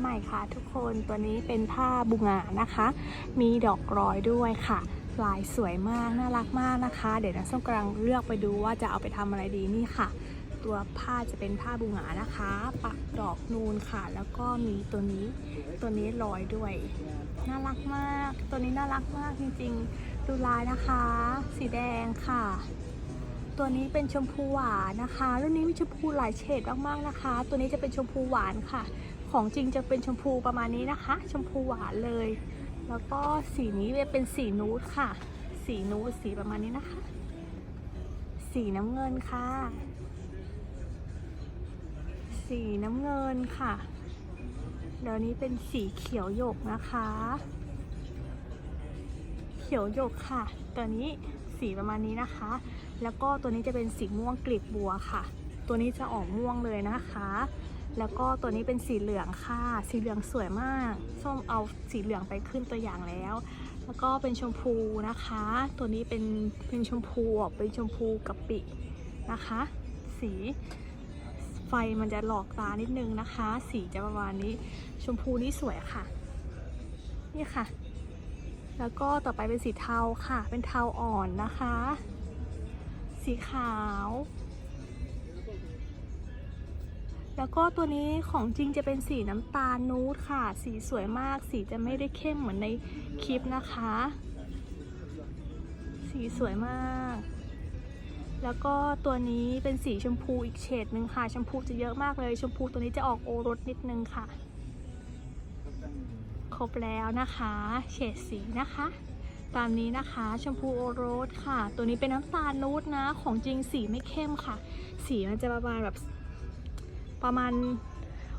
ใหม่ค่ะทุกคนตัวนี้เป็นผ้าบุงานะคะ มีดอกร้อยด้วยค่ะ ลายสวยมากน่ารักมากนะคะ เดี๋ยวน้ำส้มกำลังเลือกไปดูว่าจะเอาไปทำอะไรดีนี่ค่ะ ตัวผ้าจะเป็นผ้าบุงานะคะ ปักดอกนูนค่ะ แล้วก็มีตัวนี้ตัวนี้ลอยด้วย น่ารักมาก ตัวนี้น่ารักมากจริงๆ ดูลายนะคะ สีแดงค่ะตัวนี้เป็นชมพูหวานนะคะ รุ่นนี้มีชมพูหลายเฉดมากๆนะคะ ตัวนี้จะเป็นชมพูหวานค่ะ ของจริงจะเป็นชมพูประมาณนี้นะคะ ชมพูหวานเลย แล้วก็สีนี้เป็นสีนูดค่ะ สีนูดสีประมาณนี้นะคะ สีน้ำเงินค่ะ สีน้ำเงินค่ะ เดี๋ยวนี้เป็นสีเขียวหยกนะคะ เขียวหยกค่ะ ตัวนี้สีประมาณนี้นะคะ แล้วก็ตัวนี้จะเป็นสีม่วงกลีบบัวค่ะ ตัวนี้จะออกม่วงเลยนะคะ แล้วก็ตัวนี้เป็นสีเหลืองค่ะ สีเหลืองสวยมาก ส้มเอาสีเหลืองไปขึ้นตัวอย่างแล้ว แล้วก็เป็นชมพูนะคะ ตัวนี้เป็นเป็นชมพูเป็นชมพูกะปินะคะ สีไฟมันจะหลอกตานิดนึงนะคะ สีจะประมาณนี้ ชมพูนี่สวยค่ะ นี่ค่ะ แล้วก็ต่อไปเป็นสีเทาค่ะ เป็นเทาอ่อนนะคะ สีขาว แล้วก็ตัวนี้ของจริงจะเป็นสีน้ำตาลนูดค่ะ สีสวยมาก สีจะไม่ได้เข้มเหมือนในคลิปนะคะ สีสวยมาก แล้วก็ตัวนี้เป็นสีชมพูอีกเฉดหนึ่งค่ะ ชมพูจะเยอะมากเลย ชมพูตัวนี้จะออกโอรสนิดนึงค่ะ ครบแล้วนะคะ เฉดสีนะคะ ตามนี้นะคะชมพูโอรสค่ะ ตัวนี้เป็นน้ำตาลนูดนะ ของจริงสีไม่เข้มค่ะ สีมันจะประมาณแบบ ประมาณ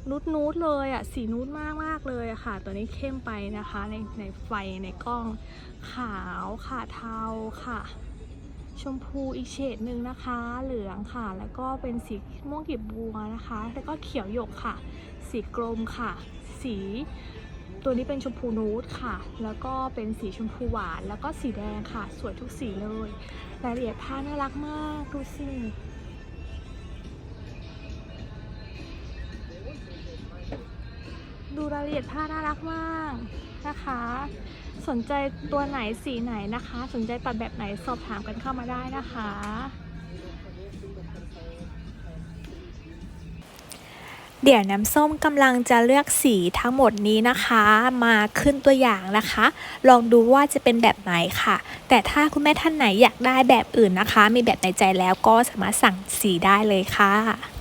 นูดนูดเลยอะสีนูดมากมากเลยอะค่ะ ตัวนี้เข้มไปนะคะ ในในไฟในกล้องขาวค่ะเทาค่ะ ชมพูอีกเฉดหนึ่งนะคะ เหลืองค่ะ แล้วก็เป็นสีม่วงกีบบัวนะคะ แล้วก็เขียวหยกค่ะ สีกรมค่ะ สีตัวนี้เป็นชมพูนูดค่ะ แล้วก็เป็นสีชมพูหวาน แล้วก็สีแดงค่ะ สวยทุกสีเลย รายละเอียดผ้าน่ารักมาก ดูสิ ดูรายละเอียดผ้าน่ารักมากนะคะ สนใจตัวไหนสีไหนนะคะ สนใจตัดแบบไหนสอบถามกันเข้ามาได้นะคะ เดี๋ยวน้ำส้มกำลังจะเลือกสีทั้งหมดนี้นะคะ มาขึ้นตัวอย่างนะคะ ลองดูว่าจะเป็นแบบไหนค่ะ แต่ถ้าคุณแม่ท่านไหนอยากได้แบบอื่นนะคะ มีแบบในใจแล้วก็สามารถสั่งสีได้เลยค่ะ